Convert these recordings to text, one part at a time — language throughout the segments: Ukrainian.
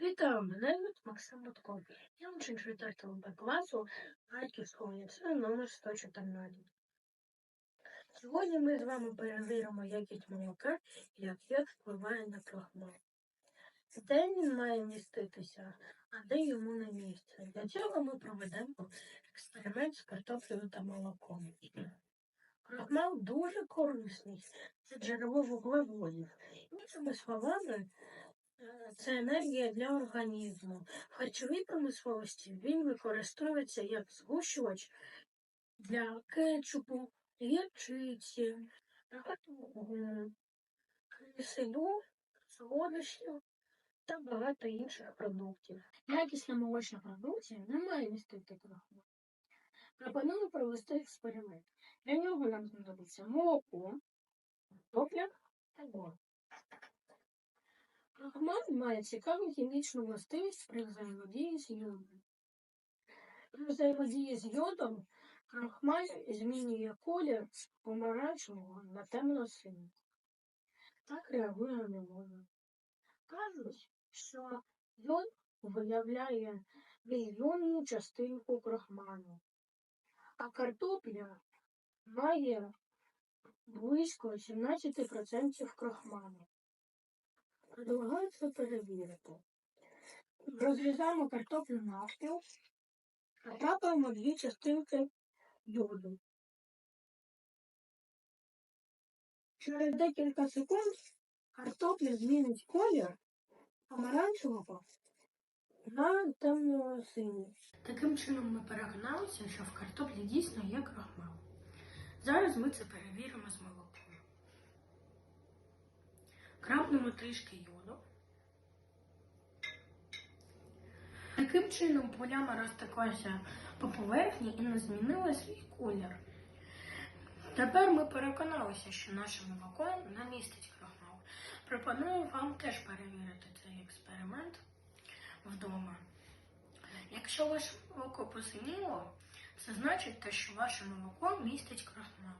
Вітаю, мене звуть Максим Будков. Я учень 4 Б класу Харківського ліцею номер 114. Сьогодні ми з вами перевіримо якість молока як йод впливає на крохмал. Де він має міститися, а де йому не місце. Для цього ми проведемо експеримент з картоплею та молоком. Крохмал дуже корисний, це джерело вуглеводів. Іншими словами, Це енергія для організму. В харчовій промисловості він використовується як згущувач для кетчупу, гірчиці, киселю, солодощів та багато інших продуктів. Якісна молочна продукція не має містити крахмал. Пропоную провести експеримент. Для нього нам знадобиться молоко, картопля та вода. Крахмаль має цікаву хімічну властивість при взаємодії з йодом. При взаємодії з йодом крахмаль змінює колір з помаранчевого на темно-синій. Так реагує на. Кажуть, що йод виявляє мільйонну частинку крахмалю, а картопля має близько 17% крахмалю. Предлагаю перевірити. Розрізаємо картоплю навпіл, потрапимо дві частинки йоду. Через декілька секунд картопля змінить колір помаранчевого на темно-синій. Таким чином ми переконалися, що в картоплі дійсно є крахмал. Зараз ми це перевіримо з молоком. Крапнемо трішки йоду. Таким чином поляма розтеклася по поверхні і не змінила свій колір. Тепер ми переконалися, що наше молоко не містить крахмал. Пропоную вам теж перевірити цей експеримент вдома. Якщо ваше молоко посиніло, це значить, що ваше молоко містить крахмал.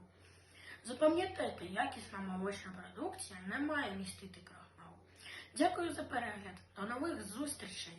Запам'ятайте, якісна молочна продукція не має містити крахмал. Дякую за перегляд. До нових зустрічей!